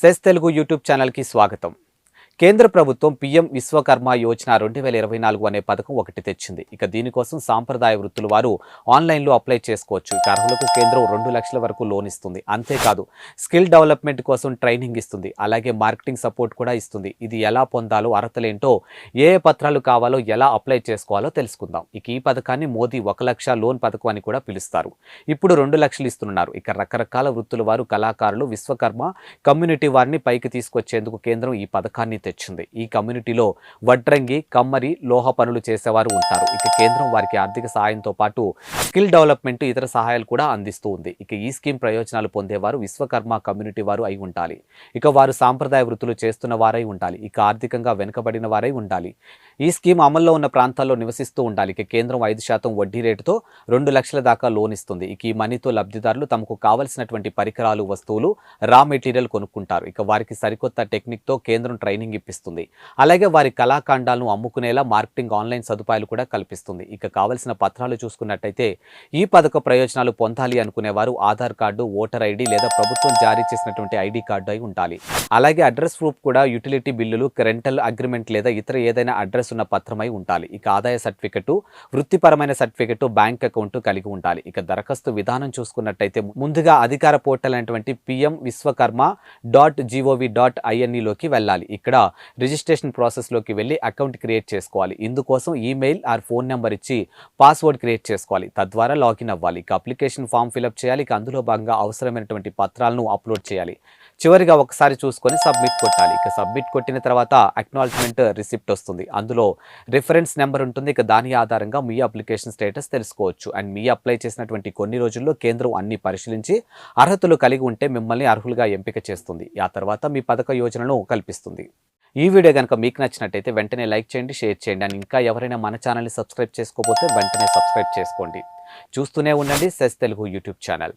Cess Telugu YouTube ఛానల్కి స్వాగతం. కేంద్ర ప్రభుత్వం పీఎం విశ్వకర్మ యోజన రెండు వేల ఇరవై నాలుగు అనే పథకం ఒకటి తెచ్చింది. ఇక దీనికోసం సాంప్రదాయ వృత్తుల వారు ఆన్లైన్లో అప్లై చేసుకోవచ్చు. ఇక అర్హులకు కేంద్రం రెండు లక్షల వరకు లోన్ ఇస్తుంది. అంతేకాదు స్కిల్ డెవలప్మెంట్ కోసం ట్రైనింగ్ ఇస్తుంది. అలాగే మార్కెటింగ్ సపోర్ట్ కూడా ఇస్తుంది. ఇది ఎలా పొందాలో అర్హతలేంటో ఏ ఏ పత్రాలు కావాలో ఎలా అప్లై చేసుకోవాలో తెలుసుకుందాం. ఇక ఈ పథకాన్ని మోదీ ఒక లక్ష లోన్ పథకం అని కూడా పిలుస్తారు. ఇప్పుడు రెండు లక్షలు ఇస్తున్నారు. ఇక రకరకాల వృత్తుల వారు కళాకారులు విశ్వకర్మ కమ్యూనిటీ వారిని పైకి తీసుకొచ్చేందుకు కేంద్రం ఈ పథకాన్ని తెచ్చింది. ఈ కమ్యూనిటీలో వడ్రంగి కమ్మరి లోహ పనులు చేసేవారు ఉంటారు. ఇక కేంద్రం వారికి ఆర్థిక సహాయంతో పాటు స్కిల్ డెవలప్మెంట్ ఇతర సహాయాలు కూడా అందిస్తూ ఉంది. ఇక ఈ స్కీమ్ ప్రయోజనాలు పొందేవారు విశ్వకర్మ కమ్యూనిటీ వారు అయి ఉండాలి. ఇక వారు సాంప్రదాయ వృత్తులు చేస్తున్న వారై ఉండాలి. ఇక ఆర్థికంగా వెనుకబడిన వారై ఉండాలి. ఈ స్కీమ్ అమల్లో ఉన్న ప్రాంతాల్లో నివసిస్తూ ఉండాలి. ఇక కేంద్రం ఐదు శాతం వడ్డీ రేటుతో రెండు లక్షల దాకా లోన్ ఇస్తుంది. ఇక ఈ మనీతో లబ్ధిదారులు తమకు కావలసినటువంటి పరికరాలు వస్తువులు రా మెటీరియల్ కొనుక్కుంటారు. ఇక వారికి సరికొత్త టెక్నిక్తో కేంద్రం ట్రైనింగ్ ఇప్పిస్తుంది అలాగే వారి కళాఖండాలను అమ్ముకునేలా మార్కెటింగ్ ఆన్లైన్ సదుపాయాలు కూడా కల్పిస్తుంది. ఇక కావలసిన పత్రాలు చూసుకున్నట్టయితే ఈ పథక ప్రయోజనాలు పొందాలి అనుకునేవారు ఆధార్ కార్డు ఓటర్ ఐడి లేదా ప్రభుత్వం జారీ చేసినటువంటి ఐడి కార్డు అయి ఉండాలి. అలాగే అడ్రస్ ప్రూఫ్ కూడా యూటిలిటీ బిల్లులు రెంటల్ అగ్రిమెంట్ లేదా ఇతర ఏదైనా అడ్రస్ ఉన్న పత్రమై ఉండాలి. ఇక ఆదాయ సర్టిఫికెట్ వృత్తిపరమైన సర్టిఫికెట్ బ్యాంక్ అకౌంట్ కలిగి ఉండాలి. ఇక దరఖాస్తు విధానం చూసుకున్నట్టయితే ముందుగా అధికార పోర్టల్ అయినటువంటి PM Vishwakarma dot gov dot ఐఎన్ఈలోకి e వెళ్ళాలి. ఇక్కడ రిజిస్ట్రేషన్ ప్రాసెస్లోకి వెళ్ళి అకౌంట్ క్రియేట్ చేసుకోవాలి. ఇందుకోసం ఈమెయిల్ ఆర్ ఫోన్ నెంబర్ ఇచ్చి పాస్వర్డ్ క్రియేట్ చేసుకోవాలి. తద్వారా లాగిన్ అవ్వాలి. ఇక అప్లికేషన్ ఫామ్ ఫిలప్ చేయాలి. ఇక అందులో భాగంగా అవసరమైనటువంటి పత్రాలను అప్లోడ్ చేయాలి. చివరిగా ఒకసారి చూసుకొని సబ్మిట్ కొట్టాలి. ఇక సబ్మిట్ కొట్టిన తర్వాత అక్నాలజ్మెంట్ రిసిప్ట్ వస్తుంది. అందులో రిఫరెన్స్ నెంబర్ ఉంటుంది. ఇక దాని ఆధారంగా మీ అప్లికేషన్ స్టేటస్ తెలుసుకోవచ్చు. అండ్ మీ అప్లై చేసినటువంటి కొన్ని రోజుల్లో కేంద్రం అన్ని పరిశీలించి అర్హతలు కలిగి ఉంటే మిమ్మల్ని అర్హులుగా ఎంపిక చేస్తుంది. ఆ తర్వాత మీ పథక యోజనను కల్పిస్తుంది. ఈ వీడియో కనుక మీకు నచ్చినట్టయితే వెంటనే లైక్ చేయండి షేర్ చేయండి. అండ్ ఇంకా ఎవరైనా మన ఛానల్ని సబ్స్క్రైబ్ చేసుకోకపోతే వెంటనే సబ్స్క్రైబ్ చేసుకోండి. చూస్తూనే ఉండండి సెస్ తెలుగు యూట్యూబ్ ఛానల్.